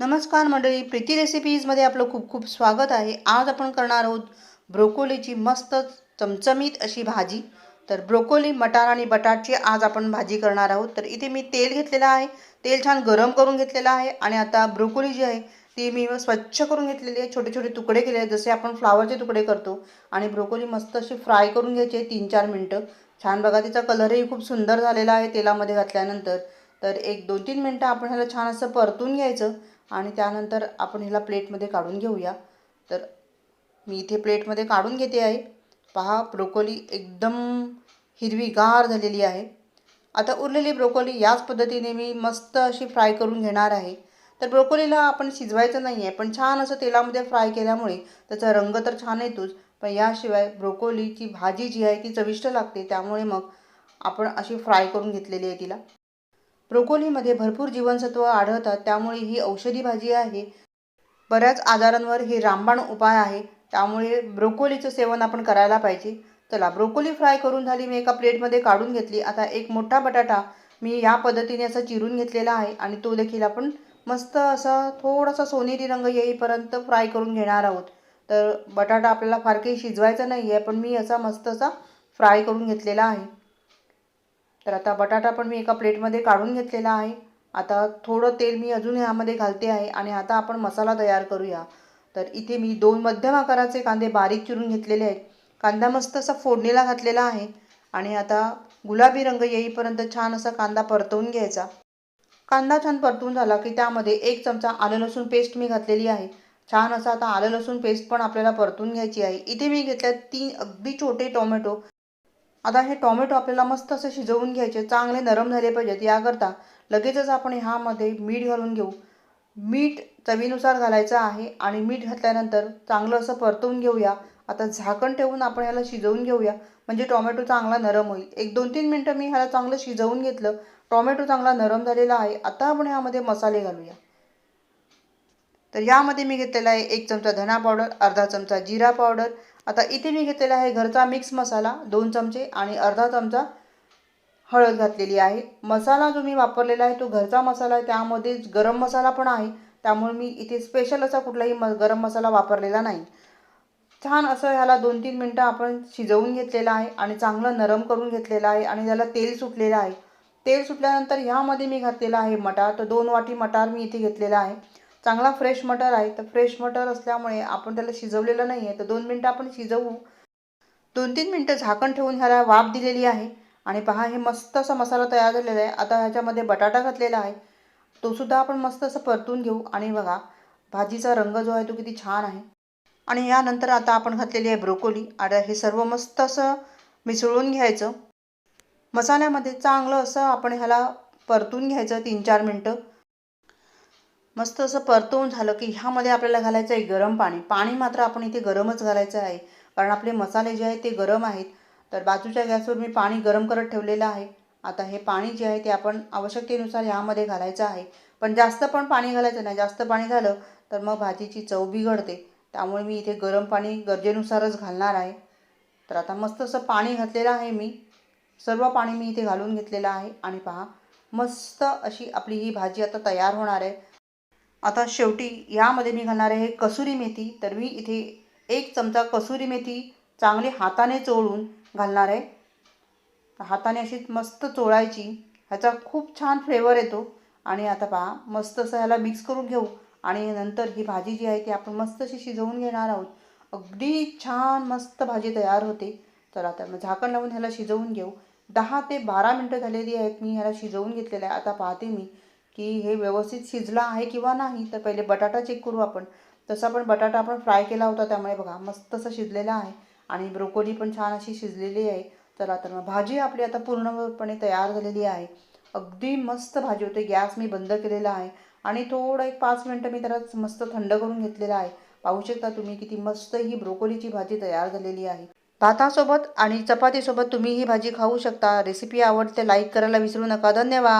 नमस्कार मंडळी प्रीती रेसिपीजमध्ये आपलं खूप खूप स्वागत आहे. आज आपण करणार आहोत ब्रोकोलीची मस्त चमचमीत अशी भाजी. तर ब्रोकोली मटार आणि बटाटची आज आपण भाजी करणार आहोत. तर इथे मी तेल घेतलेलं आहे. तेल छान गरम करून घेतलेलं आहे आणि आता ब्रोकोली जी आहे ती मी स्वच्छ करून घेतलेली आहे. छोटे छोटे तुकडे केले आहेत. जसे आपण फ्लावरचे तुकडे करतो आणि ब्रोकोली मस्त अशी फ्राय करून घ्यायची आहे तीन चार मिनटं. छान बघा तिचा कलरही खूप सुंदर झालेला आहे तेलामध्ये घातल्यानंतर. तर एक दोन तीन मिनटं आपण ह्याला छान असं परतून घ्यायचं. आणि त्यानंतर आपण ह्याला प्लेटमध्ये काढून घेऊया. तर मी इथे प्लेटमध्ये काढून घेते आहे. पहा ब्रोकोली एकदम हिरवीगार झालेली आहे. आता उरलेली ब्रोकोली याच पद्धतीने मी मस्त अशी फ्राय करून घेणार आहे. तर ब्रोकोलीला आपण शिजवायचं नाही आहे पण छान असं तेलामध्ये फ्राय केल्यामुळे त्याचा रंग तर छान येतोच. पण याशिवाय ब्रोकोलीची भाजी जी आहे ती चविष्ट लागते त्यामुळे मग आपण अशी फ्राय करून घेतलेली आहे तिला. ब्रोकोलीमध्ये भरपूर जीवनसत्व आढळतात त्यामुळे ही औषधी भाजी आहे. बऱ्याच आजारांवर ही रामबाण उपाय आहे त्यामुळे ब्रोकोलीचं सेवन आपण करायला पाहिजे. चला ब्रोकोली फ्राय करून झाली मी एका प्लेटमध्ये काढून घेतली. आता एक मोठा बटाटा मी या पद्धतीने असा चिरून घेतलेला आहे आणि तो देखील आपण मस्त असा थोडासा सोनेरी रंग येईपर्यंत फ्राय करून घेणार आहोत. तर बटाटा आपल्याला फार काही शिजवायचा नाही आहे पण मी असा मस्त असा फ्राय करून घेतलेला आहे. तर आता बटाटा पण मी एका प्लेटमध्ये काढून घेतलेला आहे. आता थोडं तेल मी अजून ह्यामध्ये घालते आहे आणि आता आपण मसाला तयार करूया. तर इथे मी दोन मध्यम आकाराचे कांदे बारीक चिरून घेतलेले आहेत. कांदा मस्त असा फोडणीला घातलेला आहे आणि आता गुलाबी रंग येईपर्यंत छान असा कांदा परतवून घ्यायचा. कांदा छान परतून झाला की त्यामध्ये एक चमचा आलं लसूण पेस्ट मी घातलेली आहे. छान असा आता आलं लसूण पेस्ट पण आपल्याला परतून घ्यायची आहे. इथे मी घेतल्या तीन अगदी छोटे टोमॅटो. आता हे टॉमॅटो आपल्याला मस्त असं शिजवून घ्यायचे चांगले नरम झाले पाहिजेत. याकरता लगेचच आपण ह्यामध्ये मीठ घालून घेऊ. मीठ चवीनुसार घालायचं आहे आणि मीठ घातल्यानंतर चांगलं असं परतवून घेऊया. आता झाकण ठेवून आपण ह्याला शिजवून घेऊया. म्हणजे टॉमॅटो चांगला नरम होईल. एक दोन तीन मिनटं मी ह्याला चांगलं शिजवून घेतलं. टॉमॅटो चांगला नरम झालेला आहे. आता आपण ह्यामध्ये मसाले घालूया. तर यामध्ये मी घेतलेला आहे एक चमचा धना पावडर अर्धा चमचा जिरा पावडर आता इथे मी घेतलेला आहे घरचा मिक्स मसाला दोन चमचे आणि अर्धा चमचा हळद घातलेली आहे. मसाला जो मी वापरलेला आहे तो घरचा मसाला आहे त्यामध्ये गरम मसाला पण आहे. त्यामुळे मी इथे स्पेशल असा कुठलाही म गरम मसाला वापरलेला नाही. छान असं ह्याला दोन तीन मिनटं आपण शिजवून घेतलेलं आहे आणि चांगलं नरम करून घेतलेलं आहे आणि त्याला तेल सुटलेलं आहे. तेल सुटल्यानंतर ह्यामध्ये मी घातलेला आहे मटार तर दोन वाटी मटार मी इथे घेतलेला आहे. चांगला फ्रेश मटर आहे तर फ्रेश मटर असल्यामुळे आपण त्याला शिजवलेलं नाही आहे तर दोन मिनटं आपण शिजवू. दोन तीन मिनटं झाकण ठेवून ह्याला वाफ दिलेली आहे. आणि पहा हे मस्त असा मसाला तयार झालेला आहे. आता ह्याच्यामध्ये बटाटा घातलेला आहे. तो सुद्धा आपण मस्त असं परतून घेऊ. आणि बघा भाजीचा रंग जो आहे तो किती छान आहे. आणि यानंतर आता आपण घातलेली आहे ब्रोकोली. आणि हे सर्व मस्त असं मिसळून घ्यायचं. मसाल्यामध्ये चांगलं असं आपण ह्याला परतून घ्यायचं तीन चार मिनटं. मस्त असं परतवून झालं की ह्यामध्ये आपल्याला घालायचं आहे गरम पाणी. पाणी मात्र आपण इथे गरमच घालायचं आहे. कारण आपले मसाले जे आहेत ते गरम आहेत. तर बाजूच्या गॅसवर मी पाणी गरम करत ठेवलेलं आहे. आता हे पाणी जे आहे ते आपण आवश्यकतेनुसार ह्यामध्ये घालायचं आहे. पण जास्त पण पाणी घालायचं नाही. जास्त पाणी झालं तर मग भाजीची चव बिघडते. त्यामुळे मी इथे गरम पाणी गरजेनुसारच घालणार आहे. तर आता मस्त असं पाणी घातलेलं आहे मी. सर्व पाणी मी इथे घालून घेतलेलं आहे. आणि पहा मस्त अशी आपली ही भाजी आता तयार होणार आहे. आता शेवटी यामध्ये मी घालणार आहे कसुरी मेथी तर मी इथे एक चमचा कसुरी मेथी चांगली हाताने चोळून घालणार आहे. हाताने अशी मस्त चोळायची. ह्याचा खूप छान फ्लेवर येतो. आणि आता पहा मस्त असं ह्याला मिक्स करून घेऊ. आणि नंतर ही भाजी जी आहे ती आपण मस्त अशी शिजवून घेणार आहोत. अगदी छान मस्त भाजी तयार होते. तर आता मग झाकण लावून ह्याला शिजवून घेऊ. दहा ते बारा मिनटं झालेली आहेत मी ह्याला शिजवून घेतलेलं आहे. आता पाहते मी. की हे व्यवस्थित शिजला आहे किंवा नाही तर पहिले बटाटा चेक करू आपण. तसा पण बटाटा आपण फ्राय केला होता त्यामुळे बघा मस्त असं शिजलेला आहे. आणि ब्रोकोली पण छान अशी शिजलेली आहे. चला तर मग भाजी आपली आता पूर्णपणे तयार झालेली आहे. अगदी मस्त भाजी होते. गॅस मी बंद केलेला आहे. आणि थोडं एक पाच मिनटं मी त्याला मस्त थंड करून घेतलेला आहे. पाहू शकता तुम्ही किती मस्त ही ब्रोकोलीची भाजी तयार झालेली आहे. भातासोबत आणि चपातीसोबत तुम्ही ही भाजी खाऊ शकता. रेसिपी आवडते लाईक करायला विसरू नका. धन्यवाद!